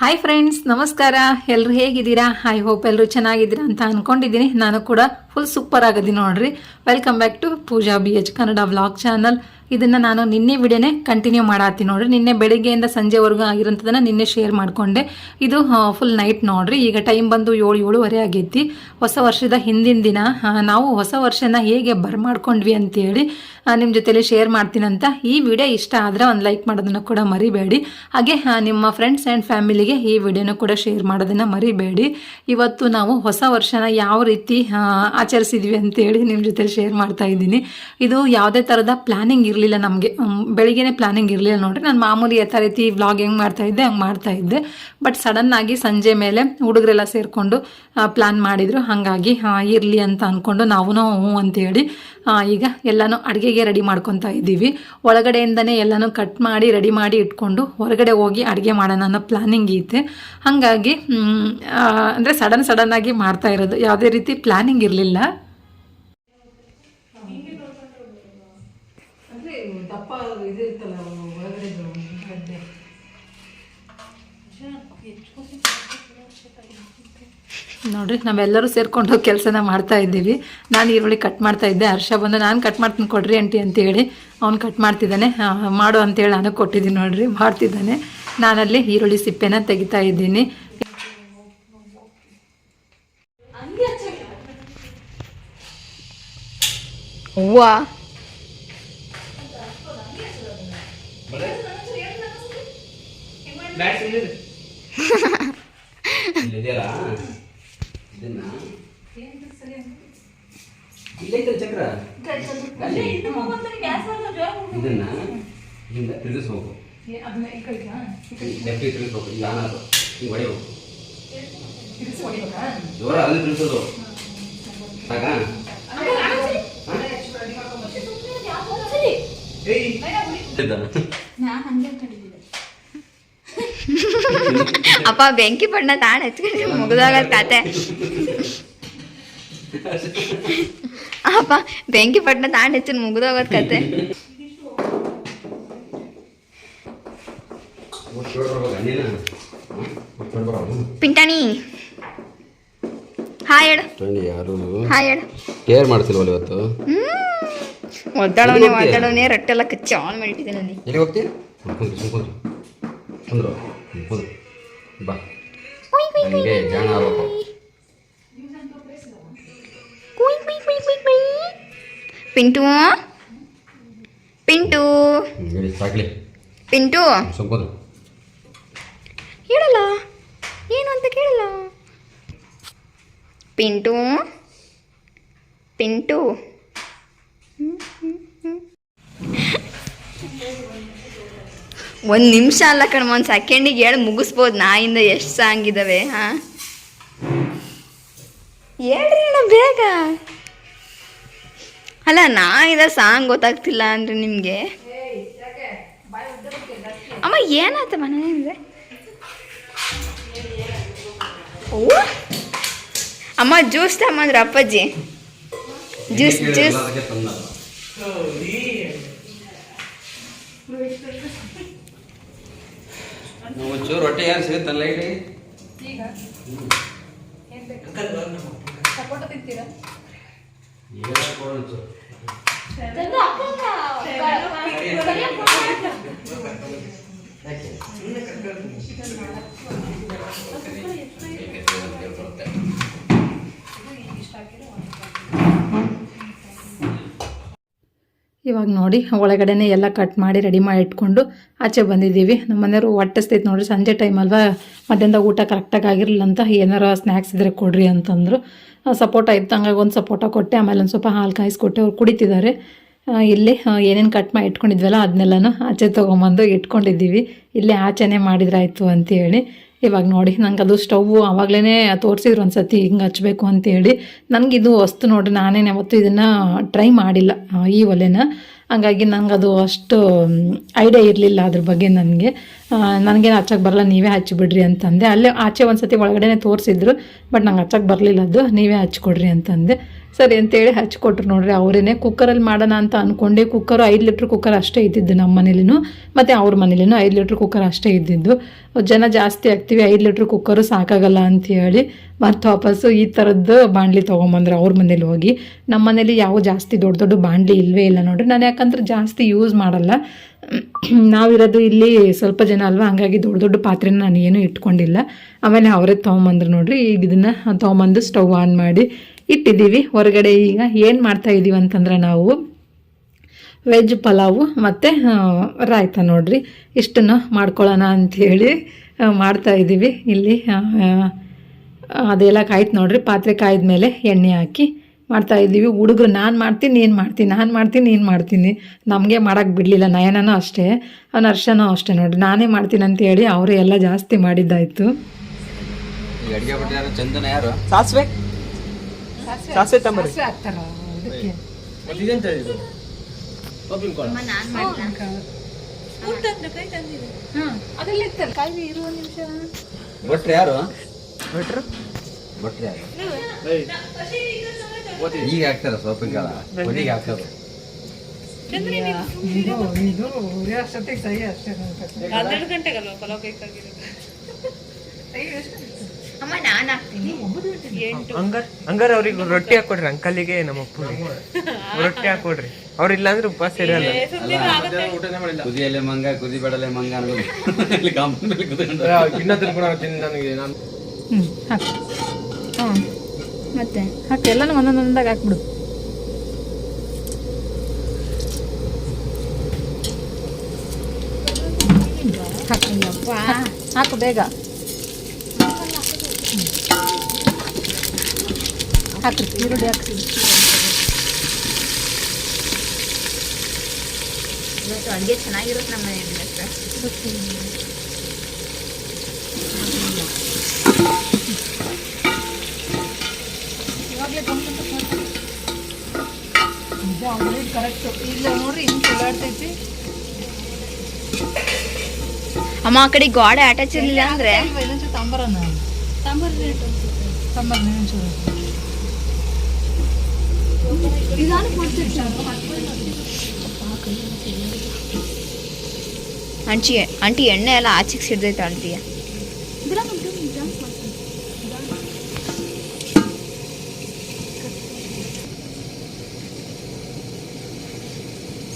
Hi friends ನಮಸ್ಕಾರ. ಎಲ್ಲರೂ ಹೇಗಿದ್ದೀರಾ? ಐ ಹೋಪ್ ಎಲ್ಲರೂ ಚೆನ್ನಾಗಿದ್ದೀರಾ ಅಂತ ಅನ್ಕೊಂಡಿದ್ದೀನಿ. ನಾನು ಕೂಡ ಫುಲ್ ಸೂಪರ್ ಆಗಿದ್ದೀನಿ ನೋಡ್ರಿ. Welcome back to Pooja B H Kannada vlog channel ಇದನ್ನು ನಾನು ನಿನ್ನೆ ವಿಡಿಯೋನೇ ಕಂಟಿನ್ಯೂ ಮಾಡತ್ತೀನಿ ನೋಡ್ರಿ. ನಿನ್ನೆ ಬೆಳಿಗ್ಗೆಯಿಂದ ಸಂಜೆವರೆಗೂ ಆಗಿರೋಂಥದ್ದನ್ನು ನಿನ್ನೆ ಶೇರ್ ಮಾಡಿಕೊಂಡೆ. ಇದು ಫುಲ್ ನೈಟ್ ನೋಡ್ರಿ. ಈಗ ಟೈಮ್ ಬಂದು ಏಳು, ಏಳುವರೆ ಆಗೈತಿ. ಹೊಸ ವರ್ಷದ ಹಿಂದಿನ ದಿನ ನಾವು ಹೊಸ ವರ್ಷನ ಹೇಗೆ ಬರ್ಮಾಡ್ಕೊಂಡ್ವಿ ಅಂತೇಳಿ ನಿಮ್ಮ ಜೊತೆಲಿ ಶೇರ್ ಮಾಡ್ತೀನಂತ ಈ ವಿಡಿಯೋ ಇಷ್ಟ ಆದರೆ ಒಂದು ಲೈಕ್ ಮಾಡೋದನ್ನು ಕೂಡ ಮರಿಬೇಡಿ. ಹಾಗೆ ನಿಮ್ಮ ಫ್ರೆಂಡ್ಸ್ ಆ್ಯಂಡ್ ಫ್ಯಾಮಿಲಿಗೆ ಈ ವಿಡಿಯೋನ ಕೂಡ ಶೇರ್ ಮಾಡೋದನ್ನು ಮರಿಬೇಡಿ. ಇವತ್ತು ನಾವು ಹೊಸ ವರ್ಷನ ಯಾವ ರೀತಿ ಆಚರಿಸಿದ್ವಿ ಅಂತೇಳಿ ನಿಮ್ಮ ಜೊತೆ ಶೇರ್ ಮಾಡ್ತಾ ಇದ್ದೀನಿ. ಇದು ಯಾವುದೇ ಥರದ ಪ್ಲಾನಿಂಗ್ ಇರಲಿಲ್ಲ ನಮಗೆ. ಬೆಳಿಗ್ಗೆನೇ ಪ್ಲಾನಿಂಗ್ ಇರಲಿಲ್ಲ ನೋಡಿರಿ. ನಾನು ಮಾಮೂಲಿ ಯಥಾ ರೀತಿ ವ್ಲಾಗ್ ಹೆಂಗೆ ಮಾಡ್ತಾ ಇದ್ದೆ, ಹಂಗೆ ಮಾಡ್ತಾ ಇದ್ದೆ. ಬಟ್ ಸಡನ್ನಾಗಿ ಸಂಜೆ ಮೇಲೆ ಹುಡುಗರೆಲ್ಲ ಸೇರಿಕೊಂಡು ಪ್ಲ್ಯಾನ್ ಮಾಡಿದರು. ಹಾಗಾಗಿ ಇರಲಿ ಅಂತ ಅಂದ್ಕೊಂಡು ನಾವು ಹ್ಞೂ ಅಂತೇಳಿ ಈಗ ಎಲ್ಲನೂ ಅಡುಗೆಗೆ ರೆಡಿ ಮಾಡ್ಕೊತಾ ಇದ್ದೀವಿ. ಒಳಗಡೆಯಿಂದನೇ ಎಲ್ಲನೂ ಕಟ್ ಮಾಡಿ ರೆಡಿ ಮಾಡಿ ಇಟ್ಕೊಂಡು ಹೊರಗಡೆ ಹೋಗಿ ಅಡುಗೆ ಮಾಡೋಣ ಅನ್ನೋ ಪ್ಲಾನಿಂಗ್ ಐತೆ. ಹಾಗಾಗಿ ಅಂದರೆ ಸಡನ್ ಸಡನ್ನಾಗಿ ಮಾಡ್ತಾ ಇರೋದು. ಯಾವುದೇ ರೀತಿ ಪ್ಲ್ಯಾನಿಂಗ್ ಇರಲಿಲ್ಲ. ದಪ್ಪ ಇದು ಇರ್ತಲ್ಲ ಒಳಗಡೆ ನೋಡ್ರಿ ನಾವೆಲ್ಲರೂ ಸೇರ್ಕೊಂಡು ಕೆಲಸನ ಮಾಡ್ತಾ ಇದ್ದೀವಿ. ನಾನು ಈರುಳ್ಳಿ ಕಟ್ ಮಾಡ್ತಾ ಇದ್ದೆ. ಹರ್ಷ ಬಂದು ನಾನು ಕಟ್ ಮಾಡ್ತೀನಿ ಕೊಡ್ರಿ ಆಂಟಿ ಅಂತೇಳಿ ಅವ್ನು ಕಟ್ ಮಾಡ್ತಿದ್ದಾನೆ. ಆ, ಮಾಡು ಅಂತೇಳಿ ನಾನು ಕೊಟ್ಟಿದ್ದೀನಿ ನೋಡ್ರಿ ಮಾಡ್ತಿದ್ದಾನೆ. ನಾನಲ್ಲಿ ಈರುಳ್ಳಿ ಸಿಪ್ಪೆನ ತೆಗಿತಾ ಇದ್ದೀನಿ. ಹೂವ ಇಲ್ಲಿದೆಯಲ್ಲ ಇದನ್ನ ಇಲ್ಲೈತಲ್ಲ ಚಕ್ರ. ಇದನ್ನ ಹಿಂದ ತಿರುಗಿಸ್ಬೇಕು ಲೆಫ್ಟಿಗೆ ತಿರುಗಿಸ್ಬೇಕು ಈಗ ಆನ್ ಹಿಂಗೆ ಹೊಡೆಯಬೇಕು ಜೋರ ಅಲ್ಲಿ ತಿರುಗಿಸೋದು ಸಾಕಾ ಅಪ್ಪ ಬೆಂಕಿ ಬಣ್ಣ ತಾಣ ಹಚ್ಕೊಂಡು ಮುಗಿದೋಗದ ಕತೆ ಅಪ್ಪ ಬೆಂಕಿ ಪಟ್ಟಣ ತಾಂಡ್ ಹೆಚ್ಚಿನ ಮುಗಿದೋಗದ ಕತೆ ಪಿಂಟಾಣಿ. ಹಾಯ್ ಹೇಳು. ಯಾರು ಹಾಯ್ ಹೇಳು. ಕೇರ್ ಮಾಡ್ತಿಲ್ವಲ್ಲ ಇವತ್ತು? ರಟ್ಟೆಲ್ಲ ಕಚ್ಚಿ ಆನ್ ಮಾಡಿಟ್ಟಿದ್ದೆ ಅಲ್ಲಿ ಎಲ್ಲಿ ಕುಂದ್ರು. ಸುಮ್ಕುಂದ್ರು ಕುಂದ್ರು ಕುಂದ್ರು ಬಾ ನನಗೆ ಜಾಣ ಆಗ್ಬೇಕು ಕುಯ್ ಕುಯ್ ಕುಯ್ ಕುಯ್ ಕುಯ್. ಪಿಂಟು ಪಿಂಟು ಹ್ಮ್, ಹೇಳಿ ಸಾಕ್ಲಿ ಪಿಂಟು ಸುಮ್ಕುಂದ್ರು ಹೇಳಲ್ಲ ಏನು ಅಂತ ಕೇಳಲ್ಲ ಪಿಂಟು ಪಿಂಟು ಒಂದು ನಿಮಿಷ ಅಲ್ಲ ಕಣಮ್ಮ, ಒಂದು ಸೆಕೆಂಡಿಗೆ ಹೇಳಿ ಮುಗಿಸ್ಬೋದು. ನಾಯಿಂದ ಎಷ್ಟು ಸಾಂಗ್ ಇದ್ದಾವೆ ಹಾಂ? ಹೇಳ್ರಿ ಅಣ್ಣ, ಬೇಗ. ಅಲ್ಲ ನಾ ಇದ ಸಾಂಗ್ ಗೊತ್ತಾಗ್ತಿಲ್ಲ ಅಂದ್ರೆ ನಿಮಗೆ? ಅಮ್ಮ ಏನಾಯ್ತ ಮನೆ ಓ! ಅಮ್ಮ ಜ್ಯೂಸ್ ತಮ್ಮಂದ್ರೆ ಅಪ್ಪಾಜಿ. ಜ್ಯೂಸ್ ಜ್ಯೂಸ್ ಒಂಚೂರು ರೊಟ್ಟಿ ಯಾರು ಸಿಗುತ್ತಲ್ಲ ಇಲ್ಲಿ ಈಗ? ಏನ್ ಬೇಕು? ಸಪೋಟ ತಿಂತೀರಾ? ಇಷ್ಟ ಯಾಕೆ? ಇವಾಗ ನೋಡಿ, ಒಳಗಡೆನೆ ಎಲ್ಲ ಕಟ್ ಮಾಡಿ ರೆಡಿ ಮಾಡಿ ಇಟ್ಕೊಂಡು ಆಚೆ ಬಂದಿದ್ದೀವಿ. ನಮ್ಮ ಮನೆಯವರು ಹೊಟ್ಟೆಸ್ತೈತೆ ನೋಡ್ರಿ, ಸಂಜೆ ಟೈಮ್ ಅಲ್ವಾ? ಮಧ್ಯಾಹ್ನದಾಗ ಊಟ ಕರೆಕ್ಟಾಗಿ ಆಗಿರಲಿಲ್ಲ ಅಂತ ಏನಾರ ಸ್ನ್ಯಾಕ್ಸ್ ಇದ್ರೆ ಕೊಡ್ರಿ ಅಂತಂದರು. ಸಪೋಟ ಇತ್ತು ಒಂದು ಸಪೋಟ ಕೊಟ್ಟೆ, ಆಮೇಲೆ ಒಂದು ಸ್ವಲ್ಪ ಹಾಲು ಕಾಯಿಸ್ಕೊಟ್ಟೆ, ಅವ್ರು ಕುಡಿತಿದ್ದಾರೆ. ಇಲ್ಲಿ ಏನೇನು ಕಟ್ ಮಾಡಿ ಇಟ್ಕೊಂಡಿದ್ವಲ್ಲ ಅದನ್ನೆಲ್ಲನೂ ಆಚೆ ತೊಗೊಂಬಂದು ಇಟ್ಕೊಂಡಿದ್ದೀವಿ. ಇಲ್ಲೇ ಆಚೆನೇ ಮಾಡಿದ್ರಾಯ್ತು ಅಂತೇಳಿ. ಇವಾಗ ನೋಡಿ, ನಂಗೆ ಅದು ಸ್ಟವ್ ಆವಾಗಲೇ ತೋರಿಸಿದ್ರು ಒಂದು ಸತಿ ಹಿಂಗೆ ಹಚ್ಚಬೇಕು ಅಂತೇಳಿ. ನನಗಿದು ವಸ್ತು ನೋಡಿರಿ, ನಾನೇನು ಯಾವತ್ತೂ ಇದನ್ನು ಟ್ರೈ ಮಾಡಿಲ್ಲ ಈ ಒಲೆನ. ಹಂಗಾಗಿ ನಂಗೆ ಅದು ಅಷ್ಟು ಐಡಿಯಾ ಇರಲಿಲ್ಲ ಅದ್ರ ಬಗ್ಗೆ ನನಗೆ. ನನಗೇನು ಹಚ್ಚಕ್ಕೆ ಬರಲ್ಲ, ನೀವೇ ಹಚ್ಚಿಬಿಡ್ರಿ ಅಂತಂದೆ. ಅಲ್ಲೇ ಆಚೆ ಒಂದು ಸತಿ ಒಳಗಡೆನೆ ತೋರಿಸಿದ್ರು, ಬಟ್ ನಂಗೆ ಹಚ್ಚಕ್ಕೆ ಬರಲಿಲ್ಲ ಅದು, ನೀವೇ ಹಚ್ಕೊಡ್ರಿ ಅಂತಂದೆ. ಸರಿ ಅಂತೇಳಿ ಹಚ್ಕೊಟ್ರು ನೋಡ್ರಿ, ಅವರೇನೆ ಕುಕ್ಕರಲ್ಲಿ ಮಾಡೋಣ ಅಂತ ಅಂದ್ಕೊಂಡೆ ಕುಕ್ಕರು ಐದು ಲೀಟ್ರ್ ಕುಕ್ಕರ್ ಅಷ್ಟೇ ಇದ್ದಿದ್ದು ನಮ್ಮ ಮನೇಲಿನೂ. ಮತ್ತು ಅವ್ರ ಮನೇಲಿನೂ ಐದು ಲೀಟ್ರ್ ಕುಕ್ಕರ್ ಅಷ್ಟೇ ಇದ್ದಿದ್ದು. ಜನ ಜಾಸ್ತಿ ಆಗ್ತೀವಿ ಐದು ಲೀಟ್ರ್ ಕುಕ್ಕರು ಸಾಕಾಗಲ್ಲ ಅಂತ ಹೇಳಿ ಮತ್ತು ವಾಪಸ್ಸು ಈ ಥರದ್ದು ಬಾಣಲಿ ತೊಗೊಂಬಂದ್ರೆ ಅವ್ರ ಮನೇಲಿ ಹೋಗಿ. ನಮ್ಮ ಮನೇಲಿ ಯಾವ ಜಾಸ್ತಿ ದೊಡ್ಡ ದೊಡ್ಡ ಬಾಣಲಿ ಇಲ್ಲವೇ ಇಲ್ಲ ನೋಡ್ರಿ. ನಾನು ಯಾಕಂದ್ರೆ ಜಾಸ್ತಿ ಯೂಸ್ ಮಾಡಲ್ಲ. ನಾವಿರೋದು ಇಲ್ಲಿ ಸ್ವಲ್ಪ ಜನ ಅಲ್ವಾ, ಹಂಗಾಗಿ ದೊಡ್ಡ ದೊಡ್ಡ ಪಾತ್ರೆನ ನಾನು ಏನೂ ಇಟ್ಕೊಂಡಿಲ್ಲ. ಆಮೇಲೆ ಅವರೇ ತೊಗೊಂಬಂದ್ರು ನೋಡ್ರಿ. ಈಗ ಇದನ್ನು ತೊಗೊಂಬಂದು ಸ್ಟವ್ ಆನ್ ಮಾಡಿ ಇಟ್ಟಿದ್ದೀವಿ. ಹೊರಗಡೆ ಈಗ ಏನು ಮಾಡ್ತಾ ಇದ್ದೀವಿ ಅಂತಂದ್ರೆ ನಾವು ವೆಜ್ ಪಲಾವು ಮತ್ತು ರಾಯ್ತ ನೋಡ್ರಿ. ಇಷ್ಟನ್ನು ಮಾಡ್ಕೊಳ್ಳೋಣ ಅಂಥೇಳಿ ಮಾಡ್ತಾ ಇದ್ದೀವಿ ಇಲ್ಲಿ ಅದೆಲ್ಲ ಕಾಯ್ತು ನೋಡ್ರಿ. ಪಾತ್ರೆ ಕಾಯ್ದ ಮೇಲೆ ಎಣ್ಣೆ ಹಾಕಿ ಮಾಡ್ತಾ ಇದ್ದೀವಿ ಹುಡುಗರು ನಾನು ಮಾಡ್ತೀನಿ ನೀನು ಮಾಡ್ತೀನಿ ನಾನು ಮಾಡ್ತೀನಿ ನೀನು ಮಾಡ್ತೀನಿ. ನಮಗೆ ಮಾಡೋಕ್ಕೆ ಬಿಡಲಿಲ್ಲ. ನಯನನೂ ಅಷ್ಟೇ ಅವ್ನು ಅರ್ಶನೂ ಅಷ್ಟೇ ನೋಡ್ರಿ. ನಾನೇ ಮಾಡ್ತೀನಿ ಅಂತ ಹೇಳಿ ಅವರೇ ಎಲ್ಲ ಜಾಸ್ತಿ ಮಾಡಿದ್ದಾಯಿತು. ಅಡುಗೆ ಅಡಿಗೆ ಭಟ್ರು ಯಾರು? ಚಂದನ ಯಾರು? ಸಾಸಿವೆ? ಸಾಸಿವೆ ತಂಬರಿ. ಅಮ್ಮ ನಾನ್ ನಿಮಿಷ. ಭಟ್ರು ಯಾರು? ಭಟ್ರು? ಭಟ್ರು ಯಾರು? ಈಗ ಹಾಕ್ತಾರ ಸೊಪ್ಪಿನ ಕಾಳ. ಕೊನೆಗೆ ಹಾಕೋದು ಅಮ್ಮ ನಾನು ಹಾಕ್ತೀನಿ. ಹಂಗಾರ್ ಹಂಗಾರ ಅವ್ರಿಗೆ ರೊಟ್ಟಿ ಹಾಕೊಡ್ರಿ ಅಂಕಲಿಗೆ ನಮ್ಮ ಅಪ್ಪ ರೊಟ್ಟಿ ಹಾಕೊಡ್ರಿ. ಅವ್ರ ಇಲ್ಲಾಂದ್ರೆ ಉಪವಾಸ ಇರಲ್ಲ. ಕುದಿಯಲ್ಲೇ ಮಂಗ ಕುದಿ ಬೇಡಲೆ ಮಂಗ ಮತ್ತೆ ಹಾಕಿ ಎಲ್ಲನೂ ಒಂದೊಂದೊಂದಾಗ ಹಾಕ್ಬಿಡು. ಹಾಕು ಹಾಕು ಬೇಗ. ಹಾಕ್ರಿ ಈರುಳ್ಳಿ ಹಾಕ್ರಿ ಇವತ್ತು ಅಡುಗೆ ಚೆನ್ನಾಗಿರುತ್ತೆ ನಮ್ಮ ಮನೆಯಲ್ಲಿ ಹತ್ರ. ಕರೆಕ್ಟು ಇಲ್ಲ ನೋಡ್ರಿ ಹಿಂಗೆ ಚಲಾಡ್ತೈತಿ ಅಮ್ಮ ಆ ಕಡೆ ಗೋಡೆ ಅಟ್ಯಾಚ್ ಇರಲಿಲ್ಲ ಅಂದ್ರೆ? ಇನ್ನೊಂಚೂರು ತಾಂಬರನ ತಾಂಬರ್ ತಾಂಬರ್ ಇನ್ನೊಂಚೂರು ಅಂಟಿ ಅಂಟಿ ಎಣ್ಣೆ ಎಲ್ಲ ಆಚೆಗೆ ಸಿಡ್ದೈತೆ ಅಂತೀಯ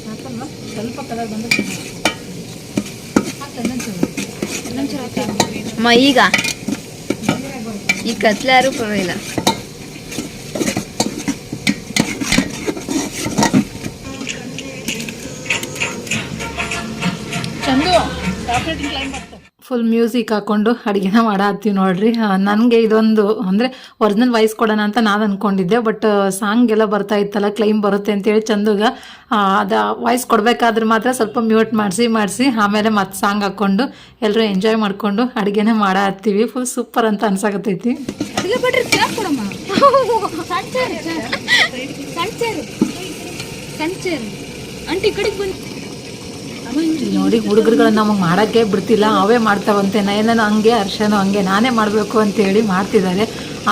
ಸಾಕಲ್ವಾ ಸ್ವಲ್ಪ ಕಲರ್ ಬಂದ್ರೆ ಹಾಕ್ಲ ಇನ್ನೊಂಚೂರು ಅಮ್ಮ ಈಗ ಈ ಕತ್ಲೆ ಯಾರು ಪರವಾಗಿಲ್ಲ ಫುಲ್ ಮ್ಯೂಸಿಕ್ ಹಾಕೊಂಡು ಅಡುಗೆನ ಮಾಡತ್ತೀವಿ ನೋಡ್ರಿ. ನನಗೆ ಇದೊಂದು ಅಂದರೆ ಒರಿಜಿನಲ್ ವಾಯ್ಸ್ ಕೊಡೋಣ ಅಂತ ನಾನು ಅಂದ್ಕೊಂಡಿದ್ದೆ ಬಟ್ ಸಾಂಗ್ ಎಲ್ಲ ಬರ್ತಾ ಇತ್ತಲ್ಲ ಕ್ಲೈಮ್ ಬರುತ್ತೆ ಅಂತೇಳಿ ಚಂದುಗ ಅದು ವಾಯ್ಸ್ ಕೊಡಬೇಕಾದ್ರೆ ಮಾತ್ರ ಸ್ವಲ್ಪ ಮ್ಯೂಟ್ ಮಾಡಿಸಿ ಮಾಡಿಸಿ, ಆಮೇಲೆ ಮತ್ತೆ ಸಾಂಗ್ ಹಾಕ್ಕೊಂಡು ಎಲ್ಲರೂ ಎಂಜಾಯ್ ಮಾಡಿಕೊಂಡು ಅಡುಗೆನ ಮಾಡಾತ್ತೀವಿ. ಫುಲ್ ಸೂಪರ್ ಅಂತ ಅನ್ಸಾಕತ್ತೈತಿ. ಇಲ್ಲಿ ನೋಡಿ ಹುಡುಗರುಗಳನ್ನ ನಮಗೆ ಮಾಡೋಕ್ಕೆ ಬಿಡ್ತಿಲ್ಲ ಅವೇ ಮಾಡ್ತಾವಂತೆ. ನಯನನು ಹಂಗೆ ಅರ್ಶನೋ ಹಂಗೆ. ನಾನೇ ಮಾಡಬೇಕು ಅಂತೇಳಿ ಮಾಡ್ತಿದ್ದಾರೆ.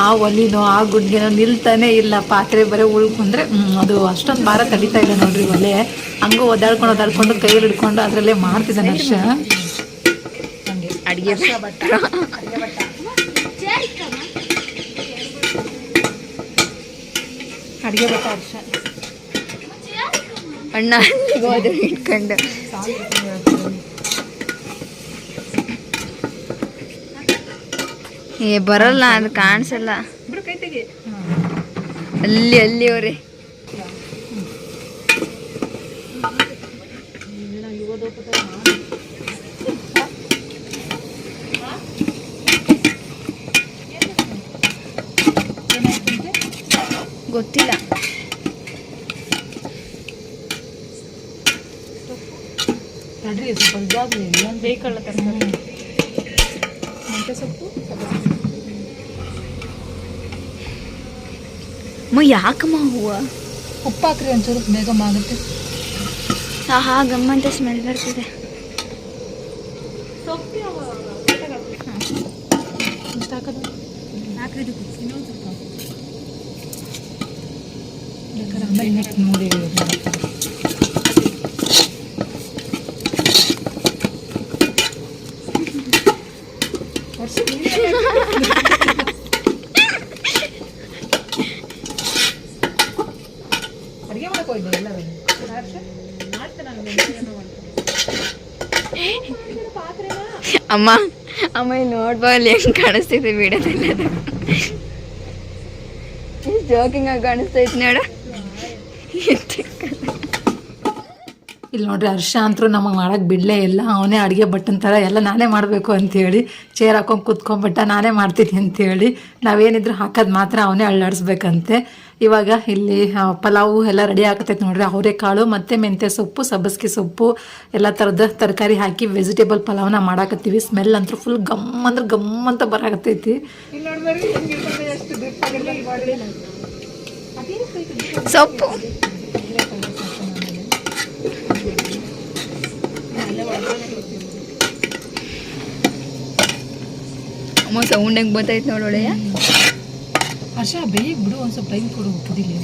ಆ ಒಲಿನೋ ಆ ಗುಡ್ಗೆನೋ ನಿಲ್ತಾನೆ ಇಲ್ಲ. ಪಾತ್ರೆ ಬರೀ ಉಳ್ಕೊಂಡ್ರೆ ಅದು ಅಷ್ಟೊಂದು ಭಾರ ತಡಿತಾ ಇದೆ ನೋಡ್ರಿ ಒಲೆ. ಹಂಗೂ ಒದಾಡ್ಕೊಂಡು ಒದಾಡ್ಕೊಂಡು ಕೈಯಲ್ಲಿ ಹಿಡ್ಕೊಂಡು ಅದರಲ್ಲೇ ಮಾಡ್ತಿದ್ದಾನೆ ಅರ್ಶ ಅಡುಗೆ ಅಡುಗೆ ಬಟ್ಟ ಅರ್ಶ ಅಣ್ಣ ಇಟ್ಕೊಂಡು. ಏ ಬರಲ್ಲ ಅದು ಕಾಣಿಸಲ್ಲ. ಅಲ್ಲಿ ಅಲ್ಲಿ ಅವ್ರಿ ಗೊತ್ತಿಲ್ಲ. ಬೇಕಲ್ಲ ತರಕಾರಿ ಮೆಂತ್ಯ ಸೊಪ್ಪು ಅಮ್ಮ ಯಾಕಮ್ಮ ಹೂವು? ಉಪ್ಪು ಹಾಕ್ರಿ ಒಂಚೂರು ಬೇಗ ಮಾಗುತ್ತೆ ಸ್ಮೆಲ್ ಬರ್ತಿದೆ ಇಷ್ಟ ಹಾಕೋದು ಹಾಕ್ರಿ ಇನ್ನೊಂದು ಸ್ವಲ್ಪ ಬೇಕಾದ್ರೆ ಆಮೇಲೆ ನೆಕ್ಸ್ಟ್ ನೋಡಿ ಅಡುಗೆ ಮಾಡಕ್ಕೆ ಹೋಯ್ತು ಎಲ್ಲರೂ ಅಮ್ಮ ಅಮ್ಮ ನೋಡ್ಬಾ ಅಲ್ಲಿ ಹೆಂಗ್ ಕಾಣಿಸ್ತಿದೆ ವಿಡಿಯೋದಲ್ಲಿ ಜೋಕಿಂಗ್ ಆಗಿ ಕಾಣಿಸ್ತೈತಿ ನೋಡು. ಇಲ್ಲಿ ನೋಡ್ರಿ ಹರ್ಷ ಅಂತರೂ ನಮಗೆ ಮಾಡಕ್ಕೆ ಬಿಡಲೇ ಇಲ್ಲ. ಅವನೇ ಅಡುಗೆ ಬಟ್ಟನ್ ಥರ ಎಲ್ಲ ನಾನೇ ಮಾಡಬೇಕು ಅಂತೇಳಿ ಚೇರ್ ಹಾಕೊಂಡು ಕೂತ್ಕೊಂಡ್ಬಿಟ್ಟ ನಾನೇ ಮಾಡ್ತೀನಿ ಅಂತೇಳಿ. ನಾವೇನಿದ್ರು ಹಾಕೋದು ಮಾತ್ರ ಅವನೇ ಅಳ್ಳಾಡಿಸ್ಬೇಕಂತೆ. ಇವಾಗ ಇಲ್ಲಿ ಪಲಾವು ಎಲ್ಲ ರೆಡಿ ಆಗತೈತೆ ನೋಡ್ರಿ. ಅವರೆಕಾಳು ಮತ್ತು ಮೆಂತ್ಯ ಸೊಪ್ಪು ಸಬ್ಬಸ್ಗೆ ಸೊಪ್ಪು ಎಲ್ಲ ಥರದ ತರಕಾರಿ ಹಾಕಿ ವೆಜಿಟೇಬಲ್ ಪಲಾವ್ನ ಮಾಡಾಕತ್ತೀವಿ. ಸ್ಮೆಲ್ ಅಂತೂ ಫುಲ್ ಗಮ್ ಅಂದ್ರೆ ಗಮ್ ಅಂತ ಬರಾಕತ್ತೈತಿ. ಸೊಪ್ಪು. ಸೌಂಡ್ ಹೆಂಗ್ ಬರ್ತೈತೆ ನೋಡೊಳೆಯ ಹರ್ಷ ಬೇಗ ಬಿಡು ಒಂದು ಸ್ವಲ್ಪ ಟೈಮ್ ಕೊಡು ಕುದಿಲಿ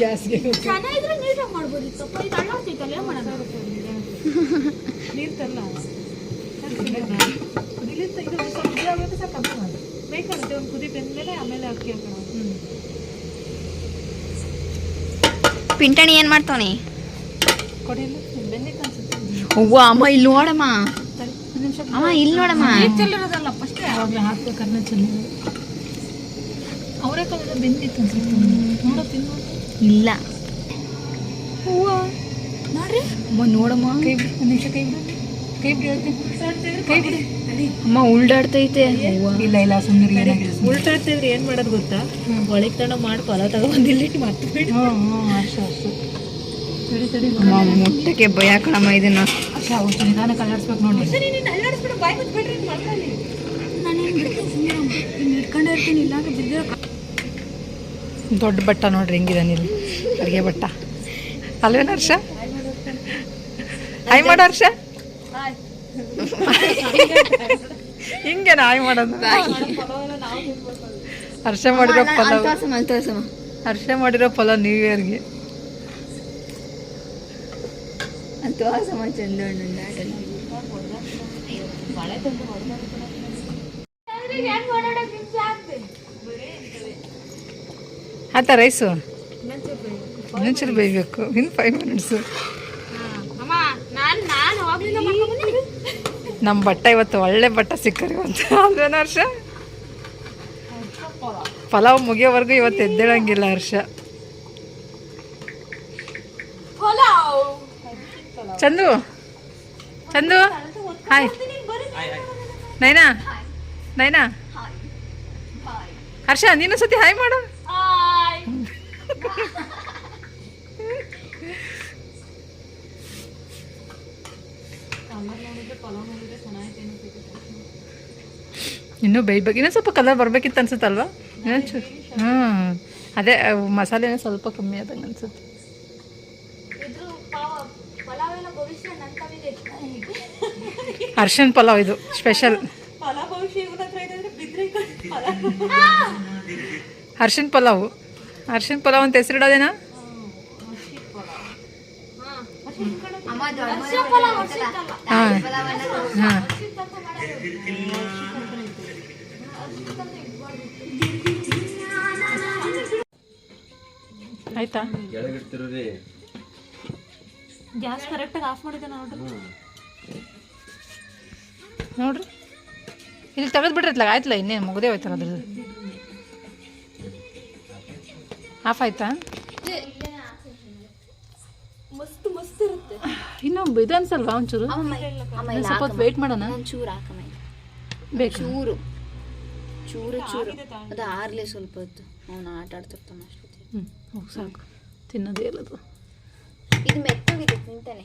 ಗ್ಯಾಸ್ಗೆ ಚೆನ್ನಾಗಿದ್ರೆ ನೀಟಾಗಿ ಮಾಡ್ಬೋದಿತ್ತಪ್ಪ ಇದು ಅಳ್ಳಾಡ್ತೈತಲ್ಲ ಏನ್ ಮಾಡೋದು? ನೀರು ತರಲ್ಲ ಕುದಿಲಿ ಇದು ಸ್ವಲ್ಪ ಸಾಕು ಕಮ್ಮಿ ಮಾಡು ಬೇಕಾಗುತ್ತೆ ಒಂದು ಕುದಿ ಬೆಂದ್ಮೇಲೆ ಆಮೇಲೆ ಅಕ್ಕಿ ಹಾಕೋಣ. ಹ್ಞೂ ಪಿಂಟಣಿ ಏನ್ ಮಾಡ್ತಾವನಿ? ಕೊಡಿಲ್ಲ ಬೆಂದಿತ್ತು ಅನ್ಸುತ್ತೆ ಅವ್ವ ಅಮ್ಮ ಇಲ್ಲಿ ನೋಡಮ್ಮ. ಸರಿ ಅಮ್ಮ ಇಲ್ಲಿ ನೋಡಮ್ಮ. ಚೆಲ್ಲಿರೋದಲ್ಲ ಫಸ್ಟ್ ಯಾವಾಗಲೂ ಹಾಕ್ಬೇಕು ಅನ್ನ ಚೆಲ್ಲಿರೋದು ಅವರೇ ಕಳೆದ ಬೆಂದಿತ್ತು ಅನ್ಸುತ್ತೆ ನೋಡೋ. ತಿನ್ನು ಇಲ್ಲ ನೋಡ್ರಿ. ಅಮ್ಮ ನೋಡಮ್ಮ. ಕೈ ಬಿಡು ಒಂದು ನಿಮಿಷ ಕೈ ಬಿಡು. ಕೈ ಬಿಡು ಹೇಳ್ತೀನಿ. ಕೈ ಬಿಡು. ಅಮ್ಮ ಉಲ್ಡಾಡ್ತೈತೆ ಇಲ್ಲ ಇಲ್ಲ ಸುಮ್ಮನೆ ಏನಾಗಿದೆ ಉಲ್ಟಾಡ್ತಿದ್ರೆ ಏನ್ ಮಾಡೋದು ಗೊತ್ತಾ? ಒಳಗ್ ತನ ಮಾಡಿ ಫಲ ತಗೊಂಡ್ ಇಲ್ಲಿ ಮತ್ತೆ ಬಿಡು. ಹ್ಞೂ ಹ್ಞೂ ಅಷ್ಟು ಅಷ್ಟು ಮುಟ್ಟಕ್ಕೆ ಭಯ ಕಣಮ್ಮ ಇದನ್ನ. ನಿಧಾನಕ್ಕೆ ಅಲ್ಲಾಡಿಸ್ಬೇಕು ನೋಡಿ ದೊಡ್ಡ ಬಟ್ಟ ನೋಡ್ರಿ ಹೆಂಗಿದಾನ ಇಲ್ಲಿ ಅಡುಗೆ ಬಟ್ಟ. ಅಲ್ವೇನ ಹರ್ಷ? ಹಾಯ್ ಮಾಡ ಹರ್ಷ. ಹಿಂಗೇನ? ಹಾಯ್ ಮಾಡೋದು. ಹರ್ಷ ಮಾಡಿರೋ ಪಲಾವ್. ಅಲ್ಲಿ ಹರ್ಷ ಮಾಡಿರೋ ಪಲಾವ್ ನ್ಯೂ ಇಯರ್ಗೆ ತೋರ್ಸಮ್ಮ ಚಂದ ರೈಸು? ಇನ್ನೊಂಚೂರು ಬೇಯಬೇಕು. ಇನ್ನು ಫೈವ್ ಮಿನಿಟ್ಸು ನಮ್ಮ ಬಟ್ಟ ಇವತ್ತು ಒಳ್ಳೆ ಬಟ್ಟ ಸಿಕ್ಕರಿ ಇವತ್ತು. ಅಲ್ವೇನ ಹರ್ಷ? ಪಲಾವ್ ಮುಗಿಯೋವರೆಗೂ ಇವತ್ತು ಎದ್ದೇಳಂಗಿಲ್ಲ ಹರ್ಷ. ಚಂದು? ಚಂದು? ಹಾಯ್ ನೈನಾ? ನೈನಾ? ಹರ್ಷ, ನೀನು ಸತಿ ಹಾಯ್ ಮಾಡು. ಇನ್ನೂ ಬೇಯ್ಬೇಕು ಇನ್ನೂ ಸ್ವಲ್ಪ ಕಲರ್ ಬರ್ಬೇಕಿತ್ತು ಅನ್ಸುತ್ತಲ್ವಾ? ಇನ್ನೊಂಚೂರು ಹ್ಞೂ ಅದೇ ಮಸಾಲೆನೇ ಸ್ವಲ್ಪ ಕಮ್ಮಿ ಆದಂಗೆ ಅನ್ಸುತ್ತೆ ಇದ್ರ ಪಾವ ಪಲಾವ್ ಎಲ್ಲ ಭವಿಷ್ಯ ನಂತವಿದೆ ಅರ್ಶಿನ ಪಲಾವ್ ಇದು ಸ್ಪೆಷಲ್ ಅರ್ಶನ್ ಪಲಾವು. ಅರ್ಶಿನ ಪಲಾವ್ ಅಂತ ಹೆಸರಿಡೋದೇನಾ ಹಾಂ ಹಾಂ. ಆಯ್ತಾ? ಜಾಸ್ತಿ ಗ್ಯಾಸ್ ಕರೆಕ್ಟಾಗಿ ಆಫ್ ಮಾಡಿದೆ ನೋಡ್ರಿ ನೋಡ್ರಿ. ಇಲ್ಲಿ ತೆಗೆದು ಬಿಡ್ರತ್ಲ ಆಯ್ತಲ್ಲ ಇನ್ನೇನು ಮುಗ್ದೇ ಹೋಯ್ತಲ್ಲ ಅದ್ರದ್ದು. ಆಫ್ ಆಯ್ತಾ? ಮಸ್ತ್ ಮಸ್ತ್ ಇರುತ್ತೆ. ಇನ್ನೂ ಇದು ಅನ್ಸಲ್ವಾ ಒಂಚೂರು? ಸ್ವಲ್ಪ ಹೊತ್ತು ವೆಯ್ಟ್ ಮಾಡೋಣ. ಚೂರು ಹಾಕಮ್ಮ ಬೇಕು. ಚೂರು. ಚೂರು ಚೂರು. ಅದು ಆರ್ಲಿ ಸ್ವಲ್ಪ ಹೊತ್ತು. ಅವನು ಆಟ ಆಡ್ತಿರ್ತಾನೆ ಅಷ್ಟೊತ್ತಿಗೆ ಹ್ಞೂ ಸಾಕು. ತಿನ್ನೋದೇ ಇಲ್ಲದು ಇದು ಮೆತ್ತಗಿದೆ ತಿಂತಾನೆ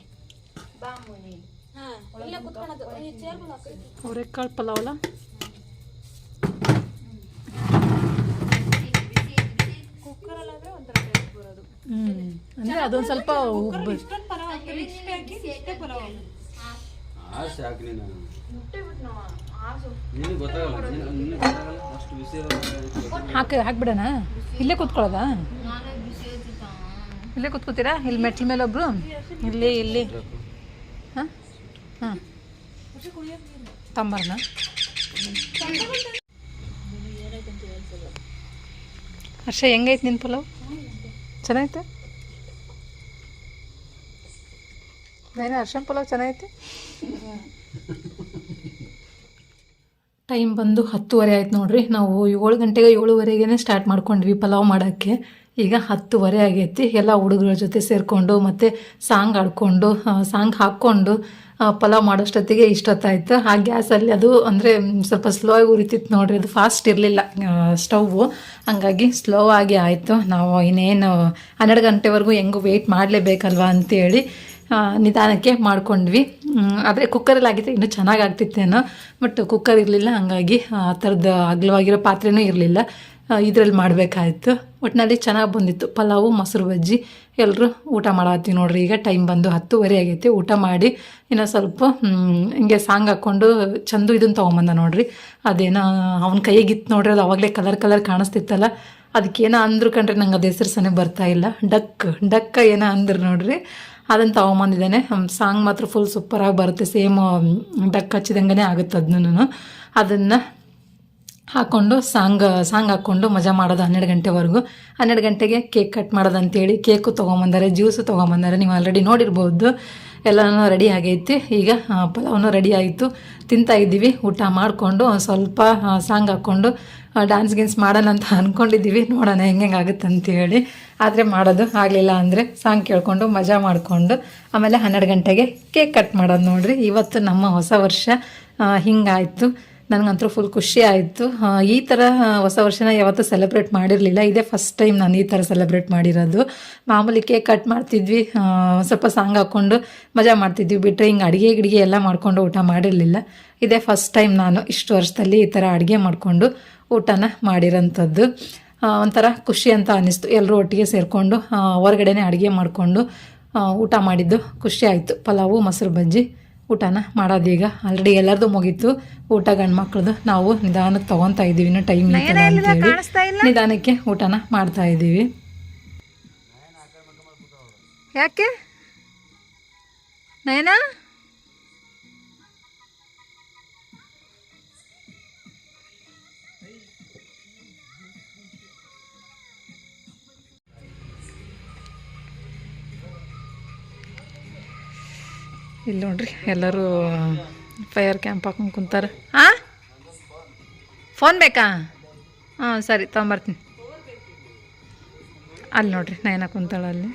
ಬಾ ಮುನಿ ಅವರೆಕಾಳು ಪಲಾವಲ್ಲ ಹ್ಞೂ ಅಂದರೆ ಅದೊಂದು ಸ್ವಲ್ಪ ಉಬ್ಬ. ಹಾಕಿ ಹಾಕ್ಬಿಡೋಣ. ಇಲ್ಲೇ ಕೂತ್ಕೊಳ್ಳೋದಾ? ಇಲ್ಲೇ ಕೂತ್ಕೋತೀರಾ? ಇಲ್ಲಿ ಮೆಟ್ಲ ಮೇಲೆ ಒಬ್ರು ಇಲ್ಲಿ. ಇಲ್ಲಿ ಹಾಂ. ತಂಬರ್ನ? ಹರ್ಷ, ಹೆಂಗೈತೆ ನಿನ್ನ ಪಲಾವ್? ಚೆನ್ನಾಗೈತೆ? ಬೇರೆ ಹರ್ಷನ್ ಪಲಾವ್ ಚೆನ್ನಾಗೈತೆ? ಟೈಮ್ ಬಂದು ಹತ್ತುವರೆ ಆಯ್ತು ನೋಡ್ರಿ. ನಾವು ಏಳು ಗಂಟೆಗೆ ಏಳುವರೆಗೆ ಸ್ಟಾರ್ಟ್ ಮಾಡ್ಕೊಂಡ್ವಿ ಪಲಾವ್ ಮಾಡೋಕ್ಕೆ. ಈಗ ಹತ್ತುವರೆ ಆಗೈತಿ. ಎಲ್ಲ ಹುಡುಗರ ಜೊತೆ ಸೇರಿಕೊಂಡು ಮತ್ತು ಸಾಂಗ್ ಆಡ್ಕೊಂಡು ಸಾಂಗ್ ಹಾಕ್ಕೊಂಡು ಪಲಾವ್ ಮಾಡೋಷ್ಟೊತ್ತಿಗೆ ಇಷ್ಟೊತ್ತಾಯಿತು. ಆ ಗ್ಯಾಸಲ್ಲಿ ಅದು ಅಂದರೆ ಸ್ವಲ್ಪ ಸ್ಲೋ ಆಗಿ ಉರಿತಿತ್ತು ನೋಡಿರಿ. ಅದು ಫಾಸ್ಟ್ ಇರಲಿಲ್ಲ ಸ್ಟವ್ವು ಹಂಗಾಗಿ ಸ್ಲೋ ಆಗಿ ಆಯಿತು. ನಾವು ಇನ್ನೇನು ಹನ್ನೆರಡು ಗಂಟೆವರೆಗೂ ಹೆಂಗೂ ವೆಯ್ಟ್ ಮಾಡಲೇಬೇಕಲ್ವಾ ಅಂತೇಳಿ ನಿಧಾನಕ್ಕೆ ಮಾಡ್ಕೊಂಡ್ವಿ. ಆದರೆ ಕುಕ್ಕರಲ್ಲಿ ಆಗಿದ್ರೆ ಇನ್ನೂ ಚೆನ್ನಾಗಿ ಆಗ್ತಿತ್ತೇನೋ ಬಟ್ ಕುಕ್ಕರ್ ಇರಲಿಲ್ಲ. ಹಂಗಾಗಿ ಆ ಥರದ್ದು ಅಗಲವಾಗಿರೋ ಪಾತ್ರೆನೂ ಇರಲಿಲ್ಲ. ಇದರಲ್ಲಿ ಮಾಡಬೇಕಾಯ್ತು. ಒಟ್ಟಿನಲ್ಲಿ ಚೆನ್ನಾಗಿ ಬಂದಿತ್ತು. ಪಲಾವು, ಮೊಸರು, ಬಜ್ಜಿ ಎಲ್ಲರೂ ಊಟ ಮಾಡತ್ತೀವಿ ನೋಡ್ರಿ. ಈಗ ಟೈಮ್ ಬಂದು ಹತ್ತುವರೆ ಆಗೈತಿ. ಊಟ ಮಾಡಿ ಇನ್ನೂ ಸ್ವಲ್ಪ ಹಿಂಗೆ ಸಾಂಗ್ ಹಾಕ್ಕೊಂಡು ಚಂದು ಇದನ್ನು ತೊಗೊಂಬಂದ ನೋಡ್ರಿ. ಅದೇನೋ, ಅವನ ಕೈಗಿತ್ತು ನೋಡ್ರಿ, ಅದು ಅವಾಗಲೇ ಕಲರ್ ಕಲರ್ ಕಾಣಿಸ್ತಿತ್ತಲ್ಲ. ಅದಕ್ಕೇನೋ ಅಂದ್ರು ಕಂಡ್ರೆ ನಂಗೆ ಅದು ಹೆಸರು ಸನೇ ಬರ್ತಾ ಇಲ್ಲ. ಡಕ್, ಡಕ್ಕ ಏನೋ ಅಂದ್ರು ನೋಡ್ರಿ. ಅದನ್ನು ತೊಗೊಂಬಂದಿದ್ದಾನೆ. ಸಾಂಗ್ ಮಾತ್ರ ಫುಲ್ ಸೂಪರಾಗಿ ಬರುತ್ತೆ. ಸೇಮ್ ಡಕ್ ಹಚ್ಚಿದಂಗೆ ಆಗುತ್ತೆ ಅದನ್ನು ಅದನ್ನು ಹಾಕ್ಕೊಂಡು ಸಾಂಗ್ ಸಾಂಗ್ ಹಾಕ್ಕೊಂಡು ಮಜಾ ಮಾಡೋದು ಹನ್ನೆರಡು ಗಂಟೆವರೆಗೂ. ಹನ್ನೆರಡು ಗಂಟೆಗೆ ಕೇಕ್ ಕಟ್ ಮಾಡೋದು ಅಂತೇಳಿ ಕೇಕು ತೊಗೊಂಬಂದಾರೆ, ಜ್ಯೂಸು ತೊಗೊಂಬಂದಾರೆ. ನೀವು ಆಲ್ರೆಡಿ ನೋಡಿರ್ಬೋದು. ಎಲ್ಲನೂ ರೆಡಿ ಆಗೈತಿ. ಈಗ ಪಲಾವ್ನು ರೆಡಿ ಆಯಿತು. ತಿಂತಾ ಇದ್ದೀವಿ. ಊಟ ಮಾಡಿಕೊಂಡು, ಸ್ವಲ್ಪ ಸಾಂಗ್ ಹಾಕ್ಕೊಂಡು ಡ್ಯಾನ್ಸ್ ಗಿನ್ಸ್ ಮಾಡೋಣ ಅಂತ ಅಂದ್ಕೊಂಡಿದ್ದೀವಿ ನೋಡೋಣ ಹೆಂಗೆ ಆಗುತ್ತೆ ಅಂತೇಳಿ ಆದರೆ ಮಾಡೋದು ಆಗಲಿಲ್ಲ ಅಂದರೆ ಸಾಂಗ್ ಕೇಳ್ಕೊಂಡು, ಮಜಾ ಮಾಡಿಕೊಂಡು, ಆಮೇಲೆ ಹನ್ನೆರಡು ಗಂಟೆಗೆ ಕೇಕ್ ಕಟ್ ಮಾಡೋದು ನೋಡಿರಿ. ಇವತ್ತು ನಮ್ಮ ಹೊಸ ವರ್ಷ ಹಿಂಗಾಯಿತು. ನನಗಂತೂ ಫುಲ್ ಖುಷಿ ಆಯಿತು. ಈ ಥರ ಹೊಸ ವರ್ಷನ ಯಾವತ್ತೂ ಸೆಲೆಬ್ರೇಟ್ ಮಾಡಿರಲಿಲ್ಲ. ಇದೇ ಫಸ್ಟ್ ಟೈಮ್ ನಾನು ಈ ಥರ ಸೆಲೆಬ್ರೇಟ್ ಮಾಡಿರೋದು. ಮಾಮೂಲಿ ಕೇಕ್ ಕಟ್ ಮಾಡ್ತಿದ್ವಿ. ಸ್ವಲ್ಪ ಸಾಂಗ್ ಹಾಕ್ಕೊಂಡು ಮಜಾ ಮಾಡ್ತಿದ್ವಿ. ಬಿಟ್ಟರೆ ಹಿಂಗೆ ಅಡುಗೆ ಗಿಡಿಗೆ ಎಲ್ಲ ಮಾಡಿಕೊಂಡು ಊಟ ಮಾಡಿರಲಿಲ್ಲ. ಇದೇ ಫಸ್ಟ್ ಟೈಮ್ ನಾನು ಇಷ್ಟು ವರ್ಷದಲ್ಲಿ ಈ ಥರ ಅಡುಗೆ ಮಾಡಿಕೊಂಡು ಊಟನ ಮಾಡಿರೋಂಥದ್ದು. ಒಂಥರ ಖುಷಿ ಅಂತ ಅನ್ನಿಸ್ತು. ಎಲ್ಲರೂ ಒಟ್ಟಿಗೆ ಸೇರಿಕೊಂಡು ಹೊರಗಡೆನೆ ಅಡುಗೆ ಮಾಡಿಕೊಂಡು ಊಟ ಮಾಡಿದ್ದು ಖುಷಿ ಆಯಿತು. ಪಲಾವು, ಮೊಸರು ಬಜ್ಜಿ. ಊಟನ ಮಾಡೋದೀಗ ಆಲ್ರೆಡಿ ಎಲ್ಲರದು ಮುಗೀತು. ಊಟ ಗಂಡು ನಾವು ನಿಧಾನಕ್ಕೆ ತಗೊಂತಾ ಇದ್ದೀವಿ. ಇನ್ನೂ ಟೈಮ್ ನಿಧಾನಕ್ಕೆ ಊಟನ ಮಾಡ್ತಾ ಇದ್ದೀವಿ. ಯಾಕೆ? ನಯನಾ? ಇಲ್ಲಿ ನೋಡ್ರಿ ಎಲ್ಲರೂ ಫೈರ್ ಕ್ಯಾಂಪ್ ಹಾಕೊಂಡು ಕುಂತಾರೆ. ಹಾಂ ಫೋನ್ ಬೇಕಾ? ಹಾಂ ಸರಿ ತೊಗೊಂಬರ್ತೀನಿ. ಅಲ್ಲಿ ನೋಡ್ರಿ ನಯನ ಕುಂತಾಳೆ ಅಲ್ಲಿ.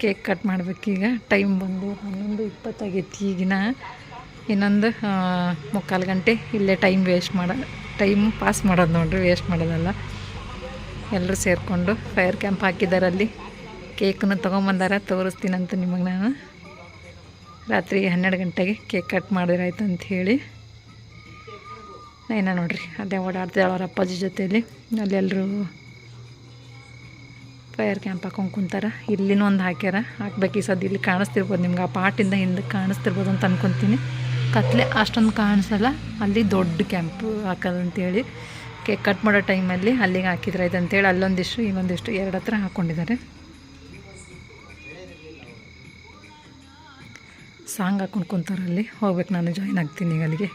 ಕೇಕ್ ಕಟ್ ಮಾಡ್ಬೇಕೀಗ ಟೈಮ್ ಬಂದು ಹನ್ನೊಂದು ಇಪ್ಪತ್ತಾಗೈತಿ ಈಗಿನ. ಇನ್ನೊಂದು ಮುಕ್ಕಾಲು ಗಂಟೆ. ಇಲ್ಲೇ ಟೈಮ್ ವೇಸ್ಟ್ ಮಾಡ ಟೈಮ್ ಪಾಸ್ ಮಾಡೋದು ನೋಡ್ರಿ ವೇಸ್ಟ್ ಮಾಡೋದಲ್ಲ. ಎಲ್ಲರೂ ಸೇರಿಕೊಂಡು ಫೈರ್ ಕ್ಯಾಂಪ್ ಹಾಕಿದ್ದಾರೆ ಅಲ್ಲಿ ಕೇಕನ್ನು ತೊಗೊಂಬಂದಾರ ತೋರಿಸ್ತೀನಂತ ನಿಮಗೆ ನಾನು. ರಾತ್ರಿ ಹನ್ನೆರಡು ಗಂಟೆಗೆ ಕೇಕ್ ಕಟ್ ಮಾಡಿದ್ರಾಯ್ತು ಹೇಳಿ. ಏನ ನೋಡ್ರಿ, ಅದೇ ಓಡಾಡ್ತಿದ್ದಾಳೆ ಅವ್ರ ಅಪ್ಪಾಜಿ ಜೊತೆಯಲ್ಲಿ ಅಲ್ಲಿ ಎಲ್ಲರೂ ಫೈರ್ ಕ್ಯಾಂಪ್ ಹಾಕೊಂಡು ಕುಂತಾರ. ಇಲ್ಲಿನೂ ಒಂದು ಹಾಕ್ಯಾರ. ಹಾಕ್ಬೇಕು ಈ ಸದ್ದು ಇಲ್ಲಿ ಕಾಣಿಸ್ತಿರ್ಬೋದು ನಿಮ್ಗೆ, ಆ ಪಾಟಿಂದ ಹಿಂದೆ ಕಾಣಿಸ್ತಿರ್ಬೋದು ಅಂತ ಅಂದ್ಕೊತೀನಿ ಕತ್ಲೆ ಅಷ್ಟೊಂದು ಕಾಣಿಸಲ್ಲ, ಅಲ್ಲಿ ದೊಡ್ಡ ಕ್ಯಾಂಪ್ ಹಾಕೋದಂತೇಳಿ ಕೇಕ್ ಕಟ್ ಮಾಡೋ ಟೈಮಲ್ಲಿ ಅಲ್ಲಿಗೆ ಹಾಕಿದ್ರಾಯ್ತು ಅಂತೇಳಿ ಅಲ್ಲೊಂದಿಷ್ಟು ಇನ್ನೊಂದಿಷ್ಟು ಎರಡು ಹತ್ರ ಹಾಕ್ಕೊಂಡಿದ್ದಾರೆ ಸಾಂಗ್ ಹಾಕೊಂಡು ಕುಂತಾರಲ್ಲಿ ಹೋಗ್ಬೇಕು ನಾನು ಜಾಯ್ನ್ ಆಗ್ತೀನಿ ಈಗ ಅಲ್ಲಿಗೆ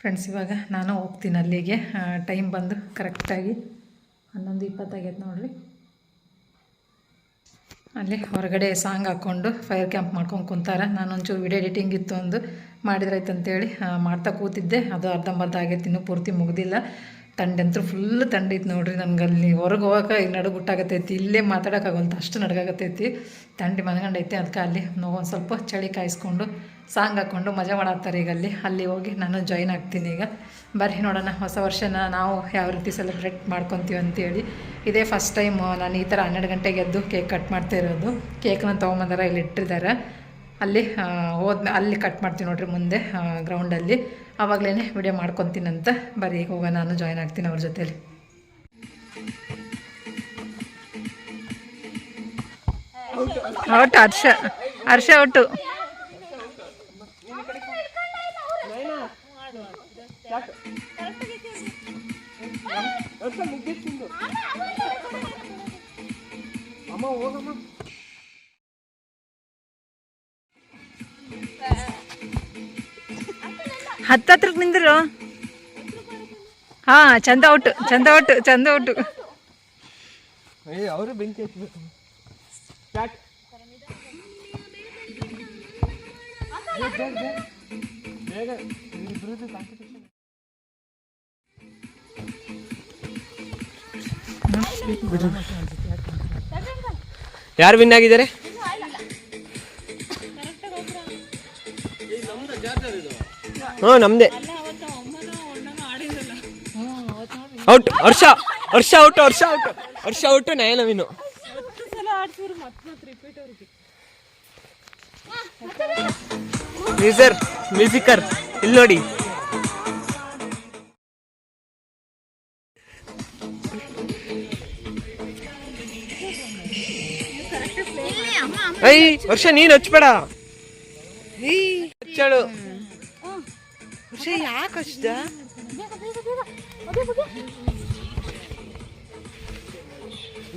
ಫ್ರೆಂಡ್ಸ್ ಇವಾಗ ನಾನು ಹೋಗ್ತೀನಿ ಅಲ್ಲಿಗೆ. ಟೈಮ್ ಬಂದು ಕರೆಕ್ಟಾಗಿ ಹನ್ನೊಂದು ಇಪ್ಪತ್ತಾಗೈತೆ ನೋಡಿರಿ. ಅಲ್ಲಿ ಹೊರಗಡೆ ಸಾಂಗ್ ಹಾಕ್ಕೊಂಡು ಫೈರ್ ಕ್ಯಾಂಪ್ ಮಾಡ್ಕೊಂಡು ಕುಂತಾರೆ. ನಾನು ಒಂಚೂರು ವಿಡಿಯೋ ಎಡಿಟಿಂಗ್ ಇತ್ತು ಒಂದು ಮಾಡಿದ್ರಾಯ್ತು ಅಂತೇಳಿ ಮಾಡ್ತಾ ಕೂತಿದ್ದೆ. ಅದು ಅರ್ಧಂಬರ್ಧ ಆಗೈತೆ, ಇನ್ನೂ ಪೂರ್ತಿ ಮುಗ್ದಿಲ್ಲ. ತಂಡಂತೂ ಫುಲ್ ತಂಡ ಇತ್ತು ನೋಡ್ರಿ ನಮ್ಗೆ ಅಲ್ಲಿ. ಹೊರಗೆ ಹೋಗಕ್ಕೆ ಈಗ ನಡುಗುಟ್ಟಾಗತ್ತೈತಿ ಇಲ್ಲೇ ಮಾತಾಡೋಕ್ಕಾಗಲ್ತ ಅಷ್ಟು ನಡ್ಗಾಗತ್ತೈತಿ ತಂಡಿ ಮನ್ಗಂಡೈತಿ ಅದಕ್ಕೆ ಅಲ್ಲಿ ನೋವು ಒಂದು ಸ್ವಲ್ಪ ಚಳಿ ಕಾಯಿಸ್ಕೊಂಡು ಸಾಂಗ್ ಹಾಕ್ಕೊಂಡು ಮಜಾ ಮಾಡತ್ತಾರೆ ಈಗ ಅಲ್ಲಿ. ಅಲ್ಲಿ ಹೋಗಿ ನಾನು ಜಾಯ್ನ್ ಆಗ್ತೀನಿ ಈಗ. ಬರ್ರಿ ನೋಡೋಣ, ಹೊಸ ವರ್ಷನ ನಾವು ಯಾವ ರೀತಿ ಸೆಲೆಬ್ರೇಟ್ ಮಾಡ್ಕೊತೀವಿ ಅಂತೇಳಿ. ಇದೇ ಫಸ್ಟ್ ಟೈಮ್ ನಾನು ಈ ಥರ ಹನ್ನೆರಡು ಗಂಟೆಗೆ ಎದ್ದು ಕೇಕ್ ಕಟ್ ಮಾಡ್ತಾ ಇರೋದು. ಕೇಕ್ನ ತೊಗೊಂಬಂದಾರ, ಇಲ್ಲಿ ಇಟ್ಟಿದ್ದಾರೆ. ಅಲ್ಲಿ ಹೋದ ಅಲ್ಲಿ ಕಟ್ ಮಾಡ್ತೀನಿ ನೋಡ್ರಿ ಮುಂದೆ ಗ್ರೌಂಡಲ್ಲಿ ಆವಾಗಲೇ ವಿಡಿಯೋ ಮಾಡ್ಕೊತೀನಂತ. ಬರೀ ಹೋಗ ನಾನು ಜಾಯ್ನ್ ಆಗ್ತೀನಿ ಅವ್ರ ಜೊತೇಲಿ. ಒಟ್ಟು ಹರ್ಷ ಹರ್ಷ ಒಟ್ಟು. ಅಮ್ಮ, ಹೋಗಮ್ಮ. ಹತ್ತತ್ರಕ್ಕೆ ನಿಂದ್ರು? ಹಾ ಚಂದ ಒಟ್ಟು ಚಂದ ಒಟ್ಟು ಚಂದ ಒಟ್ಟು. ಏ ಅವರು ಬೆಂಕಿ ಯಾರು ವಿನ್ ಆಗಿದ್ದಾರೆ? ಹ್ಞೂ ನಮ್ದೇ. Out Harsha Harsha out Harsha out. Harsha out Nayana win. ಮ್ಯೂಸರ್ ಮ್ಯೂಸಿಕರ್ ಇಲ್ಲಿ ನೋಡಿ. ಐ ವರ್ಷ ನೀನ್ ಹಚ್ಬೇಡ. ಹಚ್ಚಳು. ಯಾಕೆ ಹಚ್ದ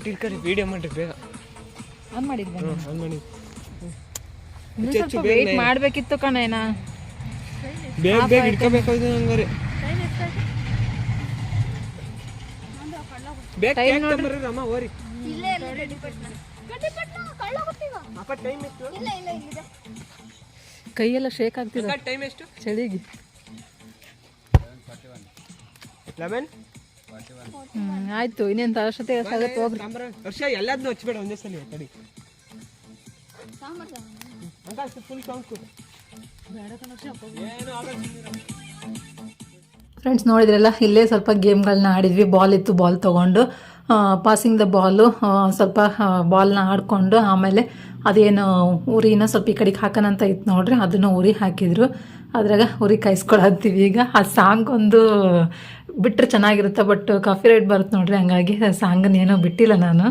ಇಟ್ಕರಿ ವಿಡಿಯೋ ಮಾಡ್ರಿ ಬೇಗ ಆನ್ ಮಾಡಿದ್ವಿ ಆನ್ ಮಾಡಿ ಇನ್ನೂ ಸ್ವಲ್ಪ ವೇಟ್ ಮಾಡ್ಬೇಕಿತ್ತು ಕಣೇನ ಬೇಗ ಬೇಗ ಇಟ್ಕೋಬೇಕಾಯ್ತು ಹಂಗಾರೆ. ಬೇಗ ಟೈಮ್ ನೋಡಿ ಓರಿ ಇಲ್ಲ ಇಲ್ಲ ಗಡಿಪಟ್ನ ಗಡಿಪಟ್ನ ಕಳ್ಳ ಅಪ್ಪ ಟೈಮ್ ಇಲ್ಲ ಇಲ್ಲ ಇಲ್ಲಿದೆ ಕೈಯೆಲ್ಲ ಶೇಕ್ ಆಗ್ತಿದೆ. ಟೈಮ್ ಎಷ್ಟು? ಚಳಿಗೆ. ಹ್ಮ್ ಆಯ್ತು ಇನ್ನೇನು ಅವಶ್ಯಕತೆ ಆಗತ್ತೆ ಹೋಗ್ರಿ. ವರ್ಷ ಎಲ್ಲದನ್ನೂ ಹಚ್ಬೇಡ ಒಂದೇ ಸಲ ತಡಿ ಸಾಂಬಾರ್ ಅಂತ ಫುಲ್ ಏನು ಆಗಲ್ಲ ಫ್ರೆಂಡ್ಸ್ ನೋಡಿದ್ರಲ್ಲ ಇಲ್ಲೇ ಸ್ವಲ್ಪ ಗೇಮ್ಗಳನ್ನ ಆಡಿದ್ವಿ ಬಾಲ್ ಇತ್ತು ಬಾಲ್ ತೊಗೊಂಡು. ಪಾಸಿಂಗ್ ದ ಬಾಲು ಸ್ವಲ್ಪ ಬಾಲ್ನ ಆಡ್ಕೊಂಡು ಆಮೇಲೆ ಅದೇನು ಉರಿನ ಸ್ವಲ್ಪ ಈ ಕಡೆಗೆ ಹಾಕೋಣ ಅಂತ ಇತ್ತು ನೋಡ್ರಿ ಅದನ್ನು ಉರಿ ಹಾಕಿದ್ರು. ಅದ್ರಾಗ ಉರಿ ಕಾಯಿಸ್ಕೊಳತ್ತೀವಿ ಈಗ. ಆ ಸಾಂಗ್ ಒಂದು ಬಿಟ್ಟರೆ ಚೆನ್ನಾಗಿರುತ್ತೆ ಬಟ್ ಕಾಫಿ ರೈಟ್ ಬರುತ್ತೆ ನೋಡ್ರಿ ಹಂಗಾಗಿ ಸಾಂಗನ್ನ ಏನೋ ಬಿಟ್ಟಿಲ್ಲ ನಾನು.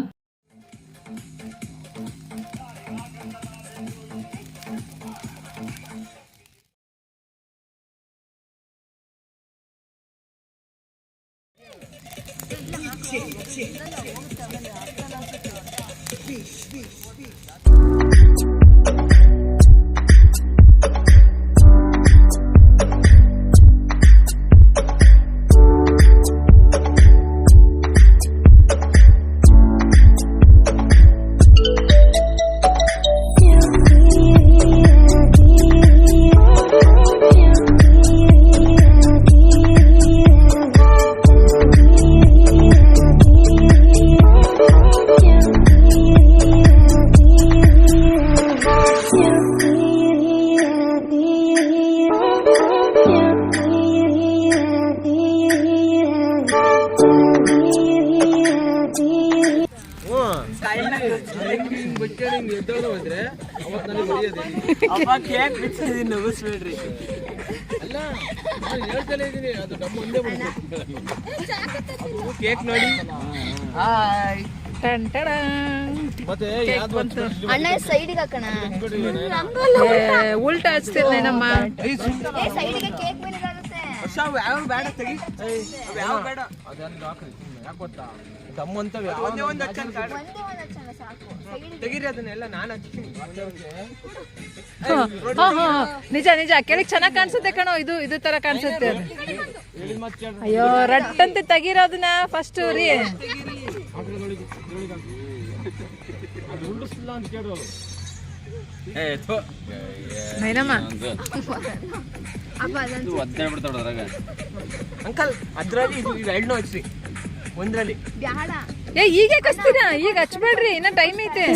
ಕೇಕ್ ನೋಡಿ. ಹಾಯ್ ಟನ್. ಮತ್ತೆ ಬಂತು? ಅಣ್ಣ ಸೈಡಿಗೆ ಹಾಕೋಣ. ಉಲ್ಟಾ. ಹಚ್ತಿರ್ಲಿ ನಮ್ಮ. ಏ ಸೈಡಿಗೆ ಕೇಕ್ ಮೇಲೆ ಯಾವ ಬೇಡ ತೆಗಿ. ಯಾವ ಬೇಡ? ಯಾಕೆ ಗೊತ್ತಾ? ತಮ್ಮಂತವ್ ಅಂತ ಒಂದೇ ಒಂದು ಹಚ್ಚನ್ ಕಾಡು ಒಂದೇ ಒಂದು ಹಚ್ಚೋಣ ಸಾಕು. ತೆಗೀರಿ ಅದನ್ನೆಲ್ಲ ನಾನು ಹಚ್ತೀನಿ. ನಿಜ ನಿಜ. ಕೆಳಗೆ ಚೆನ್ನಾಗಿ ಕಾಣಿಸುತ್ತೆ ಕಣೋ. ಇದು ಇದು ತರ ಕಾಣಿಸುತ್ತೆ. ಅದು ಅಯ್ಯೋ ರಟ್ ಅಂತ ತೆಗಿರೋದನ್ನ ಫಸ್ಟ್ ರೀ. ಅಂಕಲ್ ಅದ್ರಲ್ಲಿ ಇದು ಎಳ್ಳು ಹಚ್ರಿ. ಒಂದ್ರಲ್ಲಿ. ಬ್ಯಾಡ. ಏ ಈಗ ಕಚ್ತೀರಾ? ಈಗ ಹಚ್ಬೇಡ್ರಿ ಇನ್ನ ಟೈಮ್ ಐತೆ.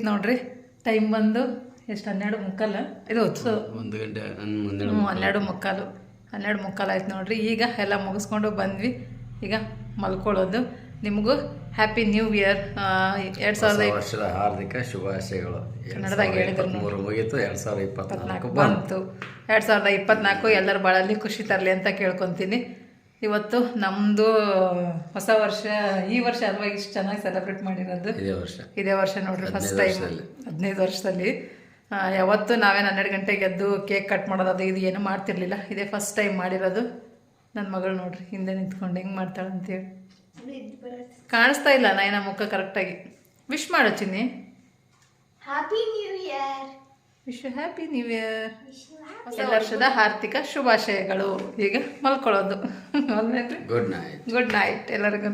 ಮುಗೀತು ನೋಡ್ರಿ. ಟೈಮ್ ಬಂದು ಎಷ್ಟು ಹನ್ನೆರಡು ಮುಕ್ಕಾಲ? ಇದು ಹೊತ್ತು. ಒಂದು ಗಂಟೆ ಹನ್ನೆರಡು ಮುಕ್ಕಾಲು. ಹನ್ನೆರಡು ಮುಕ್ಕಾಲು. ಆಯ್ತು ನೋಡ್ರಿ. ಈಗ ಎಲ್ಲ ಮುಗಿಸ್ಕೊಂಡು ಬಂದ್ವಿ. ಈಗ ಮಲ್ಕೊಳ್ಳೋದು. ನಿಮಗೂ ಹ್ಯಾಪಿ ನ್ಯೂ ಇಯರ್ ಎರಡು ಸಾವಿರದ ವರ್ಷದ ಹಾರ್ದಿಕ ಶುಭಾಶಯಗಳು. ಕನ್ನಡದಾಗ ಹೇಳಿದ್ರು ಮೂರು ಮುಗೀತು ಎರಡು ಸಾವಿರದ ಇಪ್ಪತ್ನಾಲ್ಕು ಬಂತು. ಎರಡು ಸಾವಿರದ ಇಪ್ಪತ್ನಾಲ್ಕು ಎಲ್ಲರೂ ಬಾಳಲ್ಲಿ ಖುಷಿ ತರಲಿ ಅಂತ ಕೇಳ್ಕೊತೀನಿ. ಇವತ್ತು ನಮ್ಮದು ಹೊಸ ವರ್ಷ ಈ ವರ್ಷ ಅಲ್ವಾ ಇಷ್ಟು ಚೆನ್ನಾಗಿ ಸೆಲೆಬ್ರೇಟ್ ಮಾಡಿರೋದು? ಇದೇ ವರ್ಷ. ಇದೇ ವರ್ಷ ನೋಡ್ರಿ ಫಸ್ಟ್ ಟೈಮ್. ಹದಿನೈದು ವರ್ಷದಲ್ಲಿ. ಯಾವತ್ತು ಯಾವತ್ತೂ ನಾವೇನು ಹನ್ನೆರಡು ಗಂಟೆಗೆ ಎದ್ದು ಕೇಕ್ ಕಟ್ ಮಾಡೋದು ಅದು ಇದು ಏನೂ ಮಾಡ್ತಿರ್ಲಿಲ್ಲ. ಇದೇ ಫಸ್ಟ್ ಟೈಮ್ ಮಾಡಿರೋದು. ನನ್ನ ಮಗಳು ನೋಡ್ರಿ ಹಿಂದೆ ನಿಂತ್ಕೊಂಡು ಹೆಂಗೆ ಮಾಡ್ತಾಳೆ ಅಂತೇಳಿ ಕಾಣಿಸ್ತಾ ಇಲ್ಲ ನಾಯಿನ ಮುಖ ಕರೆಕ್ಟಾಗಿ ವಿಶ್ ಮಾಡೋ Chinni. Happy new year wish happy new year ಹೊಸ ವರ್ಷದ ಆರ್ಥಿಕ ಶುಭಾಶಯಗಳು. ಈಗ ಮಲ್ಕೊಳ್ಳೋದು. ಗುಡ್ ನೈಟ್ ಗುಡ್ ನೈಟ್ ಎಲ್ಲರಿಗೂ